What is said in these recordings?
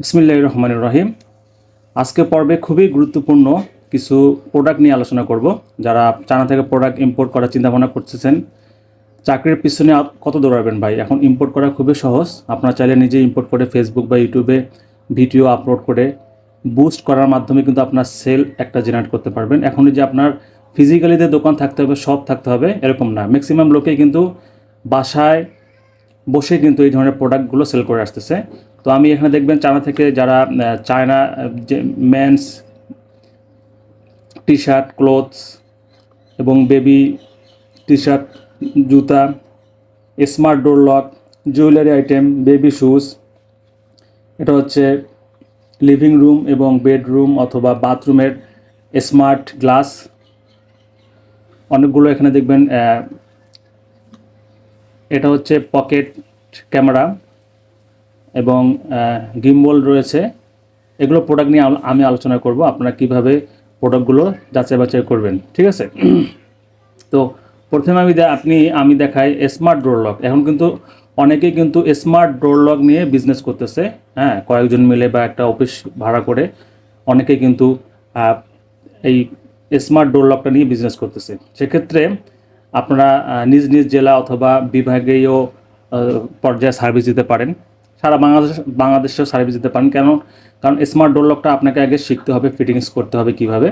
বিসমিল্লাহ রহমান রহিম। আজকে পর্বে খুবই গুরুত্বপূর্ণ কিছু প্রোডাক্ট নিয়ে আলোচনা করব। যারা চায়না থেকে প্রোডাক্ট ইম্পোর্ট করার চিন্তাভাবনা করতেছেন, চাকরির পিছনে কত দৌড়াবেন ভাই? এখন ইম্পোর্ট করা খুবই সহজ। আপনারা চাইলে নিজে ইম্পোর্ট করে ফেসবুক বা ইউটিউবে ভিডিও আপলোড করে বুস্ট করার মাধ্যমে কিন্তু আপনার সেল একটা জেনারেট করতে পারবেন। এখন যে আপনার ফিজিক্যালি যে দোকান থাকতে হবে সব থাকতে হবে, এরকম না। ম্যাক্সিমাম লোকে কিন্তু বাসায় বসে কিন্তু এই ধরনের প্রোডাক্টগুলো সেল করে আসতেছে। তো আমি এখানে দেখবেন চায়না থেকে যারা চায়না যে মেন্স টি শার্ট ক্লোথস এবং বেবি টি শার্ট জুতা, smart door lock, jewellery item, baby shoes, এটা হচ্ছে লিভিং রুম এবং বেডরুম অথবা বাথরুমের স্মার্ট গ্লাস। অনেকগুলো এখানে দেখবেন এটা হচ্ছে পকেট ক্যামেরা। এবং গিম্বল রয়েছে। এগুলো প্রোডাক্ট নিয়ে আমি আলোচনা করব। আপনারা কীভাবে প্রোডাক্টগুলো যাচাই বাছাই করবেন ঠিক আছে? তো প্রথমে আমি আপনি আমি দেখাই স্মার্ট ডোর লক এখন কিন্তু অনেকেই কিন্তু স্মার্ট ডোর লক নিয়ে বিজনেস করতেছে হ্যাঁ? কয়েকজন মিলে বা একটা অফিস ভাড়া করে অনেকেই কিন্তু এই স্মার্ট ডোর লকটা নিয়ে বিজনেস করতেছে। সেক্ষেত্রে আপনারা নিজ নিজ জেলা অথবা বিভাগীয় আহ, পর্যায়ে সার্ভিস দিতে পারেন। সারা বাংলাদেশ বাংলাদেশেও সার্ভিস দিতে পারেন। কেন? কারণ স্মার্ট ডোর লকটা আপনাকে আগে শিখতে হবে ফিটিংস করতে হবে কীভাবে।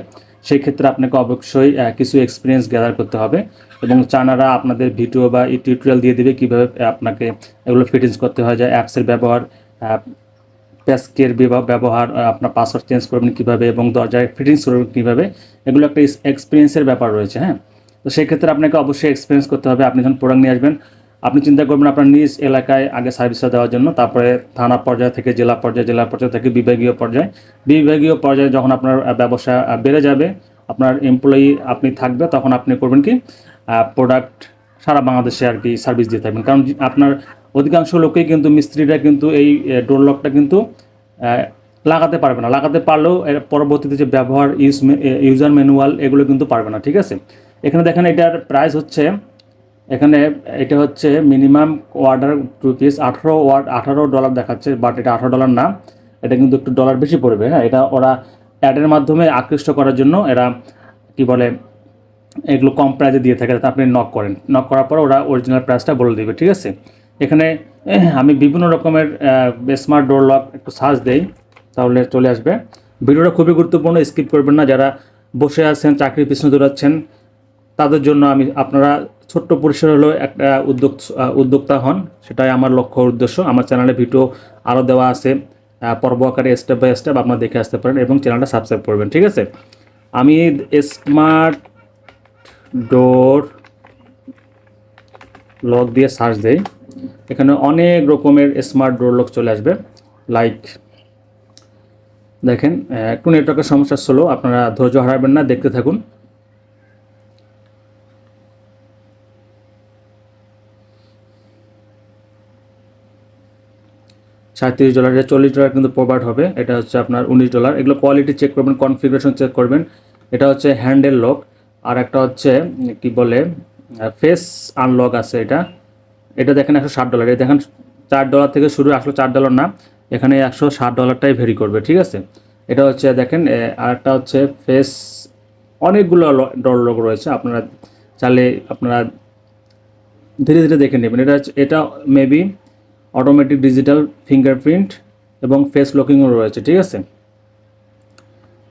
সেই ক্ষেত্রে আপনাকে অবশ্যই কিছু এক্সপিরিয়েন্স গ্যাদার করতে হবে এবং চানারা আপনাদের ভিডিও বা টিউটোরিয়াল দিয়ে দিবে কীভাবে আপনাকে এগুলো ফিটিংস করতে হয়। যে অ্যাপসের ব্যবহার প্যাসকের ব্যবহার আপনার পাসওয়ার্ড চেঞ্জ করবেন কীভাবে এবং দরজায় ফিটিংস করবেন কীভাবে, এগুলো একটা এক্সপিরিয়েন্সের ব্যাপার রয়েছে হ্যাঁ? তো সেই ক্ষেত্রে আপনাকে অবশ্যই এক্সপিরিয়েন্স করতে হবে। আপনি যখন প্রোডাক্ট নিয়ে আসবেন আপনি চিন্তা করবেন আপনার নিজ এলাকায় আগে সার্ভিসটা দেওয়ার জন্য, তারপরে থানা পর্যায় থেকে জেলা পর্যায়ে, জেলা পর্যায় থেকে বিভাগীয় পর্যায়ে। বিভাগীয় পর্যায়ে যখন আপনার ব্যবসা বেড়ে যাবে, আপনার এমপ্লয়ি আপনি থাকবে, তখন আপনি করবেন কি প্রোডাক্ট সারা বাংলাদেশে আর কি সার্ভিস দিয়ে থাকবেন। কারণ আপনার অধিকাংশ লোকেই কিন্তু, মিস্ত্রিরা কিন্তু এই ডোর লকটা কিন্তু লাগাতে পারবে না। লাগাতে পারলেও এর পরবর্তীতে যে ব্যবহার ইউজ ইউজার ম্যানুয়াল এগুলো কিন্তু পারবে না, ঠিক আছে? এখানে দেখেন এটার প্রাইস হচ্ছে এখানে এটা হচ্ছে মিনিমাম অর্ডার টু পিস আঠারো ওয়ার্ড আঠারো ডলার দেখাচ্ছে বাট এটা আঠারো ডলার না। এটা কিন্তু একটু ডলার বেশি পড়বে হ্যাঁ? এটা ওরা অ্যাডের মাধ্যমে আকৃষ্ট করার জন্য এরা কি বলে, এগুলো কম প্রাইসে দিয়ে থাকে, যাতে আপনি নক করেন। নক করার পর ওরা অরিজিনাল প্রাইসটা বলে দেবে, ঠিক আছে? এখানে আমি বিভিন্ন রকমের স্মার্ট ডোর লক একটু সার্চ দেই, তাহলে চলে আসবে। ভিডিওটা খুবই গুরুত্বপূর্ণ স্কিপ করবেন না। যারা বসে আছেন, চাকরির পিছনে দৌড়াচ্ছেন তাদের জন্য আমি আপনারা ছোট্ট পরিসর হলেও একটা উদ্যোগ উদ্যোক্তা হন। সেটাই আমার লক্ষ্য উদ্দেশ্য। আমার চ্যানেলে ভিডিও আরও দেওয়া আছে। পর্ব আকারে স্টেপ বাই স্টেপ আপনারা দেখে আসতে পারেন এবং চ্যানেলটা সাবস্ক্রাইব করবেন, ঠিক আছে? আমি স্মার্ট ডোর লক দিয়ে সার্চ দেই। এখানে অনেক রকমের স্মার্ট ডোর লক চলে আসবে। লাইক দেখেন একটু নেটওয়ার্কের সমস্যা ছিল আপনারা ধৈর্য হারাবেন না, দেখতে থাকুন। সাঁত্রিশ ডলার এটা চল্লিশ ডলার কিন্তু প্রোভাইড হবে। এটা হচ্ছে আপনার উনিশ ডলার এগুলো কোয়ালিটি চেক করবেন কনফিগারেশন চেক করবেন। এটা হচ্ছে হ্যান্ডেল লক আর একটা হচ্ছে, কি বলে ফেস আনলক আছে এটা। এটা দেখেন একশো ষাট ডলার এটা দেখেন চার ডলার থেকে শুরু, আসলো চার ডলার না। এখানে একশো ষাট ডলারটাই ভেরি করবে, ঠিক আছে? এটা হচ্ছে, দেখেন আরেকটা হচ্ছে ফেস অনেকগুলো ডল লক রয়েছে। আপনারা চাইলে আপনারা ধীরে ধীরে দেখে নেবেন। এটা এটা মেবি অটোমেটিক ডিজিটাল ফিঙ্গারপ্রিন্ট এবং ফেস লকিংও রয়েছে, ঠিক আছে?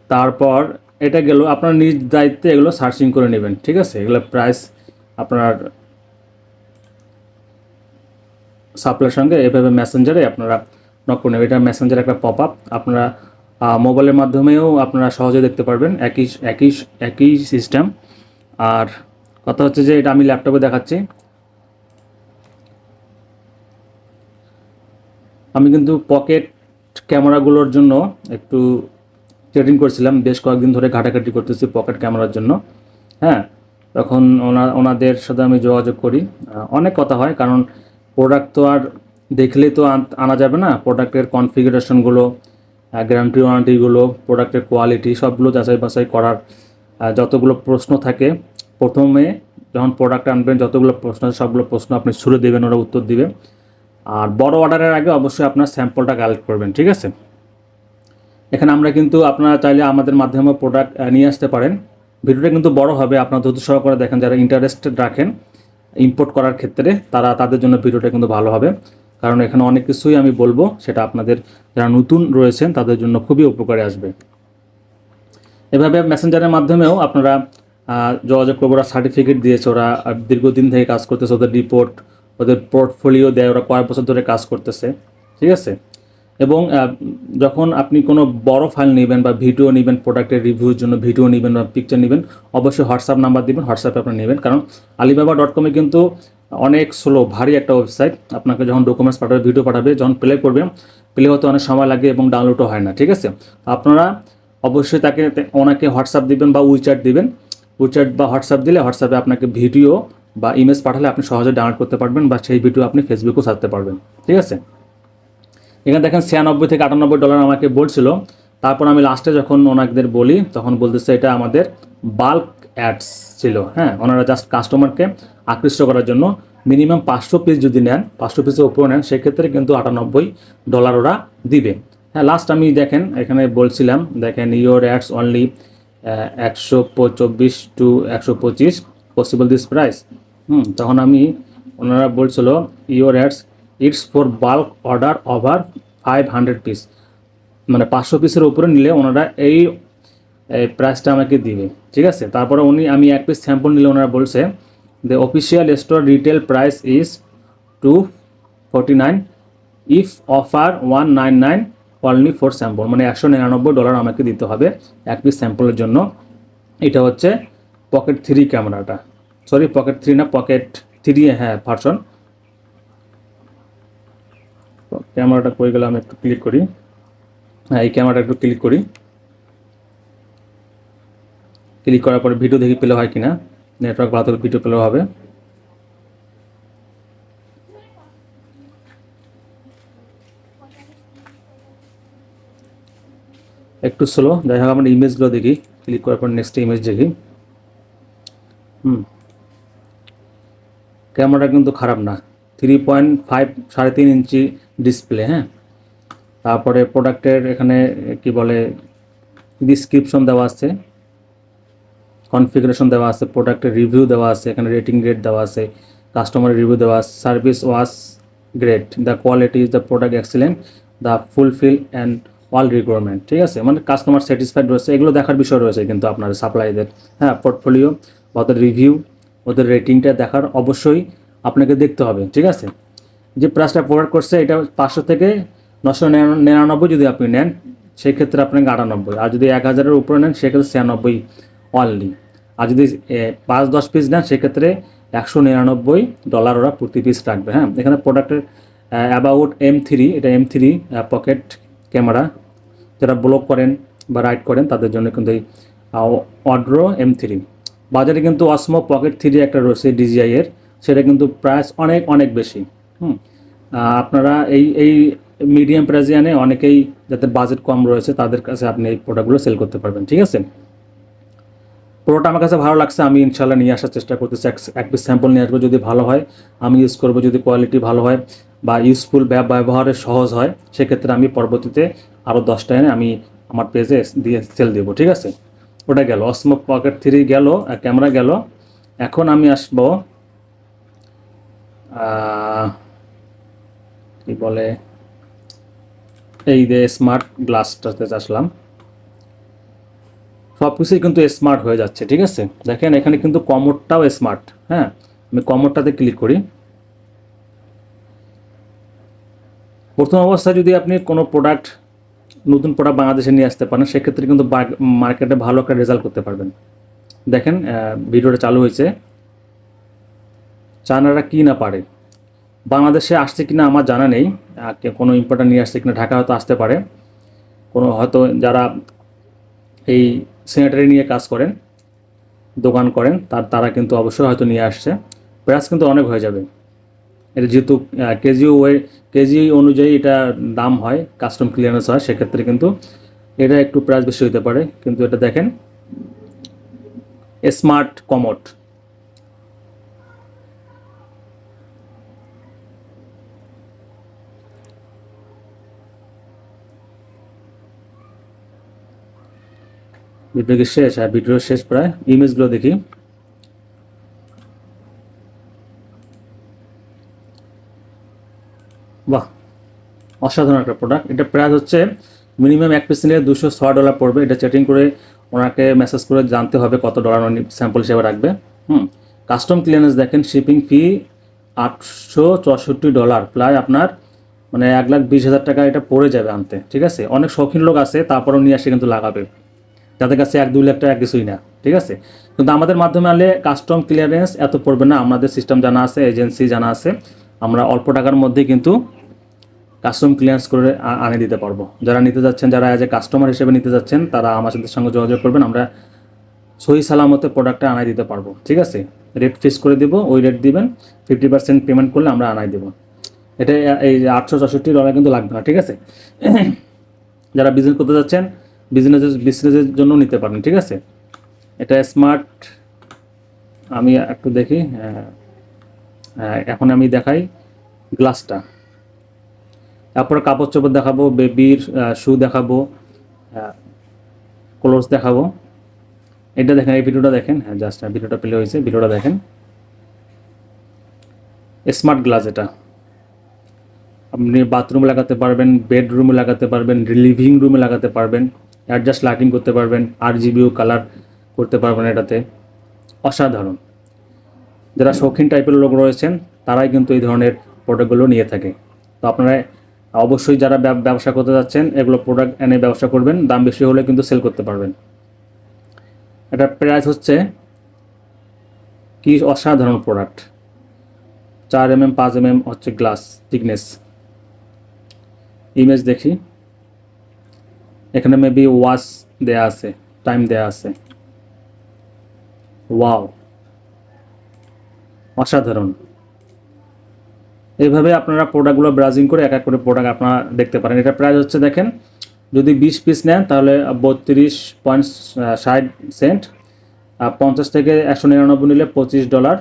তারপর এটা গেল, আপনার নিজ দায়িত্বে এগুলো সার্চিং করে নেবেন, ঠিক আছে? এগুলো প্রাইস আপনার সাপ্লাইয়ের সঙ্গে এভাবে মেসেঞ্জারে আপনারা নক করে নেবেন। এটা মেসেঞ্জার একটা পপ আপ আপনারা মোবাইলের মাধ্যমেও আপনারা সহজে দেখতে পারবেন একই একই একই সিস্টেম আর কথা হচ্ছে যে এটা আমি ল্যাপটপে দেখাচ্ছি আমি কিন্তু পকেট ক্যামেরাগুলোর জন্য একটু ট্রেডিং করছিলাম। বেশ কয়েকদিন ধরে ঘাটাঘাটি করতেছি পকেট ক্যামেরার জন্য। হ্যাঁ তখন ওনা, ওনাদের সাথে আমি যোগাযোগ করি। অনেক কথা হয়, কারণ প্রোডাক্ট তো আর দেখলেই তো আনা যাবে না। প্রোডাক্টের কনফিগারেশনগুলো গ্যারান্টি ওয়ারান্টিগুলো প্রোডাক্টের কোয়ালিটি সবগুলো যাচাই বাছাই করার যতগুলো প্রশ্ন থাকে, প্রথমে যখন প্রোডাক্ট আনবেন, যতগুলো প্রশ্ন আছে, সবগুলো প্রশ্ন আপনি ছুড়ে দেবেন, ওরা উত্তর দিবে। আর বড় অর্ডারের আগে অবশ্যই আপনার স্যাম্পলটা কালেক্ট করবেন, ঠিক আছে? এখানে আমরা কিন্তু আপনারা চাইলে আমাদের মাধ্যমে প্রোডাক্ট নিয়ে আসতে পারেন। ভিডিওটা কিন্তু বড় হবে, আপনারা ধৈর্য সহকারে দেখেন, যারা ইন্টারেস্টেড রাখেন ইম্পোর্ট করার ক্ষেত্রে, তারা তাদের জন্য ভিডিওটা কিন্তু ভালো হবে। কারণ এখানে অনেক কিছুই আমি বলব, সেটা আপনাদের যারা নতুন রয়েছেন, তাদের জন্য খুবই উপকারে আসবে। এভাবে মেসেঞ্জারের মাধ্যমেও আপনারা যোগাযোগ করব, ওরা সার্টিফিকেট দিয়েছে, ওরা দীর্ঘদিন থেকে কাজ করতেছে, ওদের রিপোর্ট ওদের পোর্টফোলিও দেয়, ওরা কয়েক বছর ধরে কাজ করতেছে, ঠিক আছে? এবং যখন আপনি কোনো বড় ফাইল নেবেন বা ভিডিও নেবেন প্রোডাক্টের রিভিউর জন্য ভিডিও নেবেন বা পিকচার নেবেন, অবশ্যই হোয়াটসঅ্যাপ নাম্বার দিবেন হোয়াটসঅ্যাপে আপনি নেবেন। কারণ আলিবাবা ডট কমে কিন্তু অনেক স্লো ভারী একটা ওয়েবসাইট আপনাকে যখন ডকুমেন্টস পাঠাবে ভিডিও পাঠাবে, যখন প্লে করবে প্লে হতে অনেক সময় লাগে এবং ডাউনলোডও হয় না, ঠিক আছে? আপনারা অবশ্যই তাকে ওনাকে হোয়াটসঅ্যাপ দিবেন বা উইচ্যাট দিবেন। উইচ্যাট বা হোয়াটসঅ্যাপ দিলে হোয়াটসঅ্যাপে আপনাকে ভিডিও বা ইমেজ পাঠালে আপনি সহজে ডাউনলোড করতে পারবেন বা সেই ভিডিও আপনি ফেসবুকেও ছাড়তে পারবেন, ঠিক আছে? এখানে দেখেন ছিয়ানব্বই থেকে আটানব্বই ডলার আমাকে বলছিল। তারপর আমি লাস্টে যখন ওনাদের বলি, তখন বলতেছে এটা আমাদের বাল্ক অ্যাডস ছিল হ্যাঁ? ওনারা জাস্ট কাস্টমারকে আকৃষ্ট করার জন্য মিনিমাম পাঁচশো পিস যদি নেন, পাঁচশো পিসের উপরে নেন, সেক্ষেত্রে কিন্তু আটানব্বই ডলার ওরা দিবে। হ্যাঁ লাস্ট আমি দেখেন, এখানে বলছিলাম, দেখেন ইয়োর অ্যাডস অনলি একশো চব্বিশ টু একশো পঁচিশ পসিবল দিস প্রাইস হুম, তখন আমি ওনারা বলছিল your ads it's for bulk order over five hundred piece মানে পাঁচশো পিসের উপরে নিলে ওনারা এই এই প্রাইসটা আমাকে দিবে, ঠিক আছে? তারপরে উনি, আমি এক পিস স্যাম্পল নিলে ওনারা বলছে the official store retail price is two forty nine if offer one nine nine only for sample মানে একশো নিরানব্বই ডলার আমাকে দিতে হবে এক পিস স্যাম্পলের জন্য। এটা হচ্ছে পকেট থ্রি ক্যামেরাটা সরি পকেট থ্রি না পকেট থ্রি হ্যাঁ ভার্সন ক্যামেরাটা কই গেলে? আমি একটু ক্লিক করি। হ্যাঁ এই ক্যামেরাটা একটু ক্লিক করি। ক্লিক করার পরে ভিডিও দেখি পেলে হয় কিনা? নেটওয়ার্ক ভালো থাকলে ভিডিও পেলেও হবে। একটু স্লো যাই হোক, আমরা ইমেজগুলো দেখি। ক্লিক করার পর নেক্সট ইমেজ দেখি। হুম। ক্যামেরাটা কিন্তু খারাপ না। থ্রি পয়েন্ট ফাইভ সাড়ে তিন ইঞ্চি ডিসপ্লে হ্যাঁ? তারপরে প্রোডাক্টের এখানে কি বলে ডিসক্রিপশন দেওয়া আছে। কনফিগারেশন দেওয়া আছে প্রোডাক্টের রিভিউ দেওয়া আছে, এখানে রেটিং গ্রেড দেওয়া আছে কাস্টমার রিভিউ দেওয়া আছে service was great the quality is the product excellent the fulfil and all requirement ঠিক আছে? মানে কাস্টমার স্যাটিসফাইড রয়েছে, এগুলো দেখার বিষয় রয়েছে কিন্তু আপনার সাপ্লাইদের হ্যাঁ? পোর্টফোলিও বা রিভিউ ওদের রেটিংটা দেখার অবশ্যই আপনাকে দেখতে হবে, ঠিক আছে? যে প্রাইসটা প্রোভাইড করছে এটা পাঁচশো থেকে নশো নিরানব্বই যদি আপনি নেন, সেক্ষেত্রে আপনাকে আটানব্বই। আর যদি এক হাজারের উপরে নেন, সেক্ষেত্রে ছিয়ানব্বই অনলি আর যদি পাঁচ দশ পিস নেন, সেক্ষেত্রে একশো নিরানব্বই ডলার ওরা প্রতি পিস রাখবে হ্যাঁ? এখানে প্রোডাক্টের অ্যাবাউট এম থ্রি এটা এম থ্রি পকেট ক্যামেরা যারা ব্লগ করেন বা রাইড করেন, তাদের জন্য কিন্তু এই অড্রো এম থ্রি বাজারে কিন্তু অসমো পকেট থ্রি একটা রয়েছে ডিজিআই এর। সেটা কিন্তু প্রাইস অনেক অনেক বেশি। হুম। আপনারা এই এই মিডিয়াম প্রাইজে আনে, অনেকেই যাদের বাজেট কম রয়েছে, তাদের কাছে আপনি এই প্রোডাক্টগুলো সেল করতে পারবেন, ঠিক আছে? পুরোটা আমার কাছে ভালো লাগছে, আমি ইনশাল্লাহ নিয়ে আসার চেষ্টা করতেছি। এক- এক পিস স্যাম্পল নিয়ে আসব যদি ভালো হয়, আমি ইউজ করব, যদি কোয়ালিটি ভালো হয় বা ইউজফুল ব্যাপ ব্যবহারে সহজ হয়, সেক্ষেত্রে আমি পরবর্তীতে আরও দশটা এনে আমি আমার পেজে দিয়ে সেল দেবো, ঠিক আছে? ওটা গেল অসমো পকেট থ্রি গেল ক্যামেরা গেল। এখন আমি আসব কি বলে, এই যে স্মার্ট গ্লাসটাতে আসলাম। সব কিছুই কিন্তু স্মার্ট হয়ে যাচ্ছে, ঠিক আছে? দেখেন, এখানে কিন্তু কমোডটাও স্মার্ট হ্যাঁ? আমি কমোডটাতে ক্লিক করি। প্রথম অবস্থায় যদি আপনি কোনো প্রোডাক্ট নতুন প্রোডাক্ট বাংলাদেশে নিয়ে আসতে পারেন, সেক্ষেত্রে কিন্তু মার্কেটে ভালো একটা রেজাল্ট করতে পারবেন। দেখেন ভিডিওটা চালু হয়েছে। চায়নারা কি না পারে? বাংলাদেশে আসছে কিনা আমার জানা নেই। কোনো ইম্পোর্টার নিয়ে আসছে কিনা ঢাকা হয়তো আসতে পারে। কোনো হয়তো যারা এই স্যানিটারি নিয়ে কাজ করেন, দোকান করেন, তার তারা কিন্তু অবশ্যই হয়তো নিয়ে আসছে। প্রাইস কিন্তু অনেক হয়ে যাবে। এটা যেহেতু কেজি ওয়ে কেজি অনুযায়ী এটা দাম হয় কাস্টম ক্লিয়ারেন্স হয়, সেক্ষেত্রে কিন্তু এটা একটু প্রাইস বেশি হতে পারে। কিন্তু এটা দেখেন স্মার্ট কমোড ভিডিও শেষ? হ্যাঁ ভিডিও শেষ প্রায়। ইমেজগুলো দেখি। বাহ, অসাধারণ একটা প্রোডাক্ট এটা প্রাইস হচ্ছে মিনিমাম এক পিস নিলে দুশো ছ ডলার পড়বে। এটা চ্যাটিং করে ওনাকে মেসেজ করে জানতে হবে কত ডলার উনি স্যাম্পল হিসেবে রাখবে। হুম কাস্টম ক্লিয়ারেন্স দেখেন শিপিং ফি আটশো চৌষট্টি ডলার প্রায় আপনার মানে এক লাখ বিশ হাজার টাকা এটা পড়ে যাবে আনতে, ঠিক আছে? অনেক শৌখিন লোক আছে, তারপরেও নিয়ে আসে কিন্তু লাগাবে। তাদের কাছে এক, দুই লাখ টাকা কিছুই না, ঠিক আছে? কিন্তু আমাদের মাধ্যমে আনলে কাস্টম ক্লিয়ারেন্স এত পড়বে না। আমাদের সিস্টেম জানা আছে এজেন্সি জানা আছে। আমরা অল্প টাকার মধ্যে কিন্তু কাস্টম ক্লিয়ারেন্স করে আনে দিতে পারব। যারা নিতে যাচ্ছেন যারা অ্যাজ এ কাস্টমার হিসেবে নিতে যাচ্ছেন তারা আমাদের সঙ্গে যোগাযোগ করবেন আমরা সহি সালামতে প্রোডাক্টটা আনাই দিতে পারব। ঠিক আছে? রেট ফিক্স করে দিব ওই রেট দিবেন ফিফটি পার্সেন্ট পেমেন্ট করলে আমরা আনাই দেবো। এটা এই আটশো চৌষট্টি ডলার কিন্তু লাগবে না ঠিক আছে? যারা বিজনেস করতে যাচ্ছেন বিজনেসের বিজনেসের জন্য নিতে পারেন ঠিক আছে? এটা স্মার্ট আমি একটু দেখি হ্যাঁ, এখন আমি দেখাই গ্লাসটা। তারপরে কাপড় চোপড় দেখাবো, বেবির শু দেখাবো ক্লোথস দেখাবো। এটা দেখেন, এই ভিডিওটা দেখেন। হ্যাঁ জাস্ট ভিডিওটা প্লে হয়েছে, ভিডিওটা দেখেন। স্মার্ট গ্লাস এটা। আপনি বাথরুমে লাগাতে পারবেন বেডরুমে লাগাতে পারবেন লিভিং রুমে লাগাতে পারবেন অ্যাডজাস্ট লাইটিং করতে পারবেন আর জিবিও কালার করতে পারবেন এটাতে। অসাধারণ। যারা শৌখিন টাইপের লোক রয়েছেন, তারাই কিন্তু এই ধরনের প্রোডাক্টগুলো নিয়ে থাকে। তো আপনারা অবশ্যই যারা ব্যবসা করতে যাচ্ছেন, এগুলো প্রোডাক্ট এনে ব্যবসা করবেন, দাম বেশি হলে কিন্তু সেল করতে পারবেন। এটা প্রাইস হচ্ছে কি অসাধারণ প্রোডাক্ট চার এম এম পাঁচ এম এম হচ্ছে গ্লাস থিকনেস ইমেজ দেখি। এখানে মেবি ওয়াচ দেয়া আছে টাইম দেয়া আছে। ওয়াও অসাধারণ। এইভাবে আপনারা প্রোডাক্টগুলো ব্রাউজিং করে এক এক করে প্রোডাক্ট আপনারা দেখতে পারেন। এটা প্রাইস হচ্ছে দেখেন, যদি বিশ পিস নেন তাহলে বত্রিশ পয়েন্ট ষাট সেন্ট আর পঞ্চাশ থেকে একশো নিরানব্বই নিলে পঁচিশ ডলার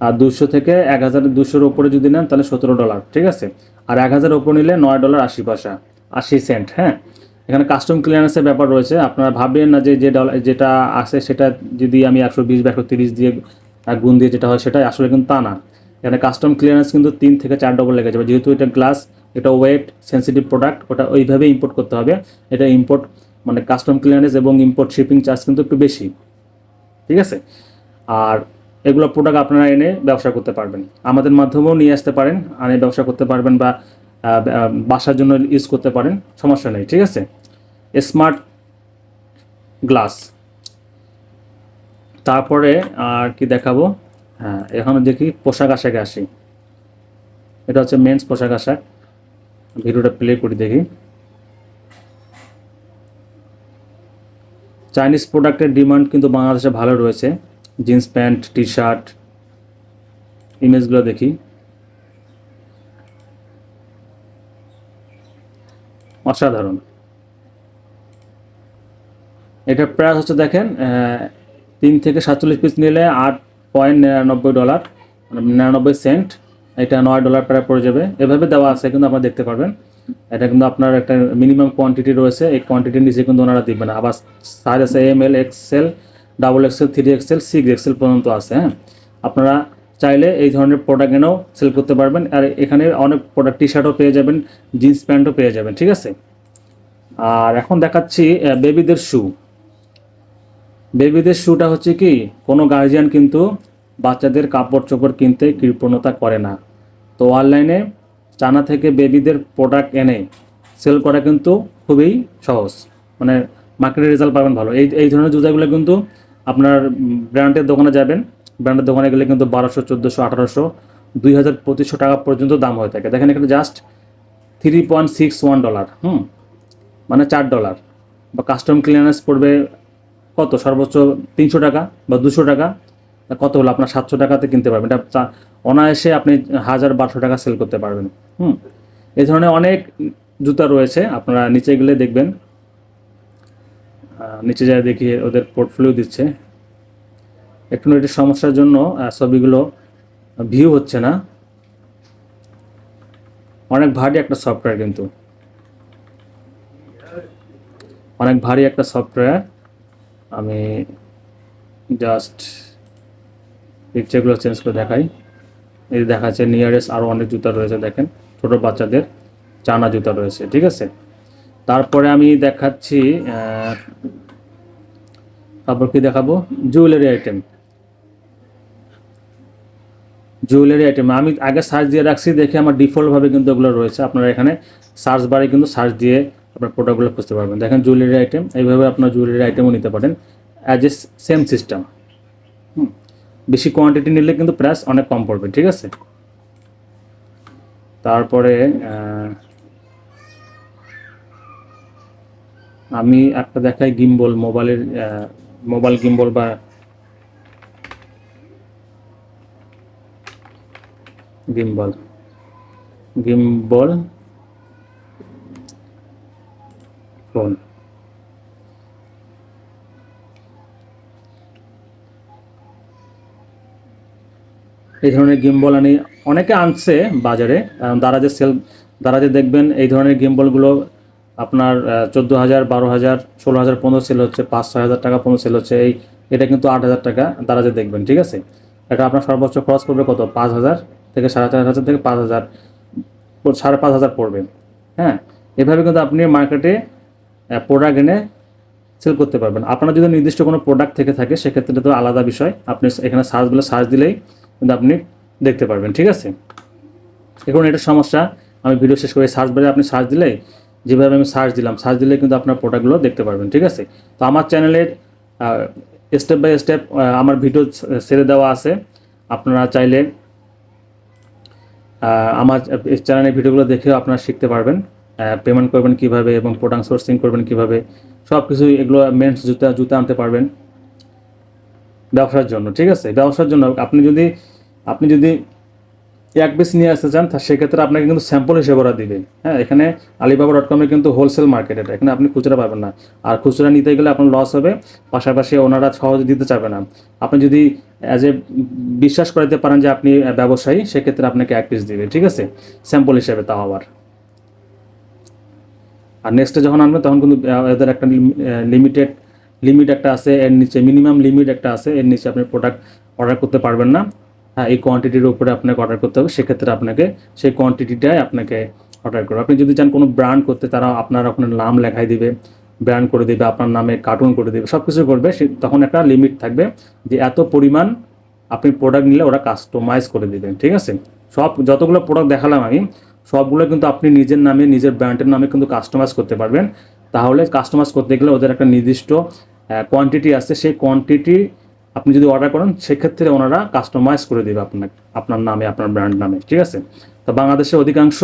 আর দুশো থেকে এক হাজার দুশোর ওপরে যদি নেন তাহলে সতেরো ডলার ঠিক আছে? আর এক হাজার উপর নিলে নয় ডলার আশি পয়সা, আশি সেন্ট হ্যাঁ? এখানে কাস্টম ক্লিয়ারেন্সের ব্যাপার রয়েছে। আপনারা ভাববেন না যে যে ডলার যেটা আসে সেটা যদি আমি একশো বিশ বা একশো তিরিশ দিয়ে আহ, গুণ দিয়ে যেটা হয় সেটা আসলে কিন্তু তা না। এখানে কাস্টম ক্লিয়ারেন্স কিন্তু তিন থেকে চার ডবল লেগে যাবে। যেহেতু এটা গ্লাস এটা ওয়েট সেন্সিটিভ প্রোডাক্ট ওটা ওইভাবে ইম্পোর্ট করতে হবে। এটা ইম্পোর্ট মানে কাস্টম ক্লিয়ারেন্স এবং ইম্পোর্ট শিপিং চার্জ কিন্তু একটু বেশি। ঠিক আছে? আর এগুলো প্রোডাক্ট আপনারা এনে ব্যবসা করতে পারবেন। আমাদের মাধ্যমেও নিয়ে আসতে পারেন আনে ব্যবসা করতে পারবেন বা বাসার জন্য ইউজ করতে পারেন। সমস্যা নেই ঠিক আছে? স্মার্ট গ্লাস তারপরে আর কি দেখাবো? হ্যাঁ এখন দেখি পোশাক আশাকে আসি। এটা হচ্ছে মেন্স পোশাক আশাক। ভিডিওটা প্লে করি দেখি। চাইনিজ প্রোডাক্টের ডিমান্ড কিন্তু বাংলাদেশে ভালো রয়েছে। জিন্স প্যান্ট টি শার্ট ইমেজগুলো দেখি। অসাধারণ। এটা প্রাইস হচ্ছে দেখেন তিন থেকে সাতচল্লিশ পিস নিলে আট পয়েন্ট নিরানব্বই ডলার মানে নিরানব্বই সেন্ট এটা নয় ডলার প্রায় পড়ে যাবে। এভাবে দেওয়া আছে কিন্তু আপনারা দেখতে পারবেন। এটা কিন্তু আপনার একটা মিনিমাম কোয়ান্টিটি রয়েছে, এই কোয়ান্টিটির নিচে কিন্তু ওনারা দিবে না। আবার সাইজ আছে M L XL double XL three XL six XL পর্যন্ত আছে হ্যাঁ? আপনারা চাইলে এই ধরনের প্রোডাক্ট এনেও সেল করতে পারবেন। আর এখানে অনেক প্রোডাক্ট টি শার্টও পেয়ে যাবেন জিন্স প্যান্টও পেয়ে যাবেন, ঠিক আছে? আর এখন দেখাচ্ছি বেবিদের শু বেবিদের শুটা হচ্ছে কি, কোনো গার্জিয়ান কিন্তু বাচ্চাদের কাপড় চোপড় কিনতে কৃপণতা করে না। তো অনলাইনে চানা থেকে বেবিদের প্রোডাক্ট এনে সেল করা কিন্তু খুবই সহজ। মানে মার্কেটের রেজাল্ট পাবেন ভালো। এই এই ধরনের জুতাগুলো কিন্তু আপনার ব্র্যান্ডের দোকানে যাবেন। ব্র্যান্ডের দোকানে গেলে কিন্তু বারোশো, চোদ্দোশো, আঠারোশো, দুই হাজার পঁচিশশো টাকা পর্যন্ত দাম হয়ে থাকে। দেখেন এখানে just three point six one dollar হুম? মানে চার ডলার বা কাস্টম ক্লিয়ারেন্স পড়বে কত? সর্বোচ্চ তিনশো টাকা বা দুশো টাকা? কত হলো? আপনার সাতশো টাকাতে কিনতে পারবেন। এটা অনায়াসে আপনি হাজার বারোশো টাকা সেল করতে পারবেন। হুম? এ ধরনের অনেক জুতা রয়েছে। আপনারা নিচে গেলে দেখবেন। নিচে যায় দেখি ওদের পোর্টফোলিও দিচ্ছে। একটু নেটের সমস্যার জন্য ছবিগুলো ভিউ হচ্ছে না। অনেক ভারী একটা সফটওয়্যার কিন্তু। অনেক ভারী একটা সফটওয়্যার আমি জাস্ট পিকচারগুলো চেঞ্জ করে দেখাই। এই দেখা যাচ্ছে নিয়ারেস্ট আরও অনেক জুতা রয়েছে, দেখেন। ছোট বাচ্চাদের চানা জুতা রয়েছে, ঠিক আছে? তারপরে আমি দেখাচ্ছি তারপর কি দেখাবো? জুয়েলারি আইটেম জুয়েলারি আইটেম আমি আগে সার্চ দিয়ে রাখছি, দেখে আমার ডিফল্টভাবে কিন্তু ওগুলো রয়েছে। আপনারা এখানে সার্চ বারে কিন্তু সার্চ দিয়ে আপনার প্রোডাক্টগুলো খুঁজতে পারবেন। দেখেন জুয়েলারি আইটেম এইভাবে আপনার জুয়েলারি আইটেমও নিতে পারেন। অ্যাজ এ সেম সিস্টেম বেশি কোয়ান্টিটি নিলে কিন্তু প্রাইস অনেক কম পড়বে, ঠিক আছে? তারপরে আমি একটা দেখাই গিম্বল মোবাইলের মোবাইল গিম্বল বা গিম্বল গিম্বল ফোন এই ধরনের গিম্বল আনি অনেকে আনছে বাজারে, কারণ দারাজে সেল দারাজে দেখবেন এই ধরনের গিম্বলগুলো আপনার চোদ্দ হাজার বারো হাজার ষোলো হাজার পনেরো সেল হচ্ছে, পাঁচ ছয় হাজার টাকা পনেরো সেল হচ্ছে, এই এটা কিন্তু আট হাজার টাকা দারাজে দেখবেন, ঠিক আছে? এটা আপনার সর্বোচ্চ খরচ পড়বে কত? পাঁচ হাজার থেকে সাড়ে চার হাজার থেকে পাঁচ হাজার সাড়ে পাঁচ হাজার পড়বে হ্যাঁ? এভাবে কিন্তু আপনি মার্কেটে প্রোডাক্ট এনে সেল করতে পারবেন। আপনার যদি নির্দিষ্ট কোনো প্রোডাক্ট থেকে থাকে, সেক্ষেত্রে তো আলাদা বিষয়। আপনি এখানে সার্চ বলে সার্চ দিলেই কিন্তু আপনি দেখতে পারবেন, ঠিক আছে? এখন এটা সমস্যা, আমি ভিডিও শেষ করে সার্চ বারে আপনি সার্চ দিলেই, যেভাবে আমি সার্চ দিলাম সার্চ দিলে কিন্তু আপনার প্রোডাক্টগুলো দেখতে পারবেন, ঠিক আছে? তো আমার চ্যানেলের স্টেপ বাই স্টেপ আমার ভিডিও ছেড়ে দেওয়া আছে। আপনারা চাইলে আমার চ্যানেলের ভিডিওগুলো দেখেও আপনারা শিখতে পারবেন। পেমেন্ট করবেন কীভাবে এবং প্রোডাক্ট সোর্সিং করবেন কীভাবে সব কিছু এগুলো মেন্স জুতা জুতা আনতে পারবেন। ব্যবসার জন্য, ঠিক আছে? ব্যবসার জন্য আপনি যদি আপনি যদি এক পিস নিয়ে আসতে চান সেক্ষেত্রে আপনাকে কিন্তু স্যাম্পল হিসেবে ওরা দিবে। হ্যাঁ এখানে আলিবাবা ডট কমে কিন্তু হোলসেল মার্কেট এটা, এখানে আপনি খুচরা পাবেন না। আর খুচরা নিতে গেলে আপনার লস হবে, পাশাপাশি ওনারা সহজে দিতে চাবে না। আপনি যদি অ্যাজ এ বিশ্বাস করাতে পারেন যে আপনি ব্যবসায়ী, সেক্ষেত্রে আপনাকে এক পিস দিবে, ঠিক আছে? স্যাম্পল হিসেবে তাও আবার। আর নেক্সটে যখন আনবে, তখন কিন্তু এদের একটা লিমিটেড লিমিট একটা আছে, এর নিচে মিনিমাম লিমিট একটা আছে, এর নিচে আপনি প্রোডাক্ট অর্ডার করতে পারবেন না। হ্যাঁ এই কোয়ান্টিটির উপরে আপনাকে অর্ডার করতে হবে, সেক্ষেত্রে আপনাকে সেই কোয়ান্টিটিটাই আপনাকে অর্ডার করবে। আপনি যদি চান কোনো ব্র্যান্ড করতে, তারা আপনার আপনার নাম লেখাই দিবে ব্র্যান্ড করে দিবে, আপনার নামে কার্টুন করে দেবে সব কিছু করবে, সে- তখন একটা লিমিট থাকবে যে এত পরিমাণ আপনি প্রোডাক্ট নিলে ওরা কাস্টমাইজ করে দেবেন, ঠিক আছে? সব, যতগুলো প্রোডাক্ট দেখালাম আমি সবগুলো কিন্তু আপনি নিজের নামে, নিজের ব্র্যান্ডের নামে কিন্তু কাস্টমাইজ করতে পারবেন। তাহলে কাস্টমাইজ করতে গেলে ওদের একটা নির্দিষ্ট কোয়ান্টিটি আছে। সেই কোয়ান্টিটি আপনি যদি অর্ডার করেন, সেক্ষেত্রে ওনারা কাস্টমাইজ করে দেবে আপনাকে আপনার নামে, আপনার ব্র্যান্ড নামে, ঠিক আছে? তো বাংলাদেশে অধিকাংশ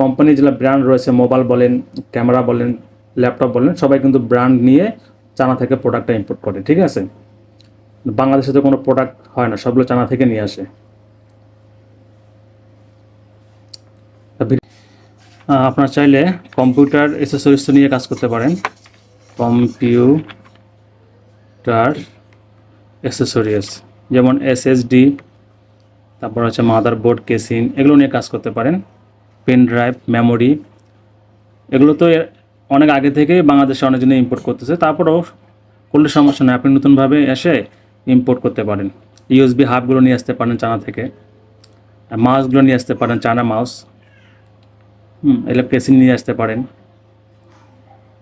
কোম্পানি যেগুলো ব্র্যান্ড রয়েছে মোবাইল বলেন ক্যামেরা বলেন ল্যাপটপ বলেন, সবাই কিন্তু ব্র্যান্ড নিয়ে চানা থেকে প্রোডাক্টটা ইম্পোর্ট করে, ঠিক আছে? বাংলাদেশে তো কোনো প্রোডাক্ট হয় না, সবগুলো চানা থেকে নিয়ে আসে। আপনার চাইলে কম্পিউটার এসেসরিজ নিয়ে কাজ করতে পারেন। কম্পিউটার অ্যাক্সেসরিজ যেমন এসএসডি তারপর হচ্ছে মাদারবোর্ড কেসিং এগুলো নিয়ে কাজ করতে পারেন। পেন ড্রাইভ মেমোরি এগুলো তো অনেক আগে থেকেই বাংলাদেশে অনেকজনে ইম্পোর্ট করতেছে। তারপরেও করলে সমস্যা নেই, আপনি নতুনভাবে এসে ইম্পোর্ট করতে পারেন। ইউএসবি হাবগুলো নিয়ে আসতে পারেন চানা থেকে। মাউসগুলো নিয়ে আসতে পারেন চানা মাউস। হুম, এগুলো নিয়ে আসতে পারেন।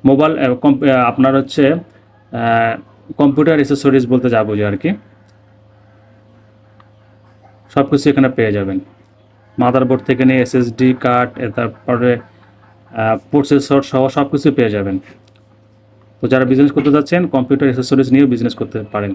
মোবাইল আপনার হচ্ছে কম্পিউটার এসেসরিজ বলতে যা বুঝি আর কি। সব কিছু এখানে পেয়ে যাবেন। মাদারবোর্ড থেকে নিয়ে এসএসডি কার্ড তারপরে প্রসেসর সহ সব কিছু পেয়ে যাবেন। তো যারা বিজনেস করতে যাচ্ছেন, কম্পিউটার এসেসরিজ নিয়েও বিজনেস করতে পারেন।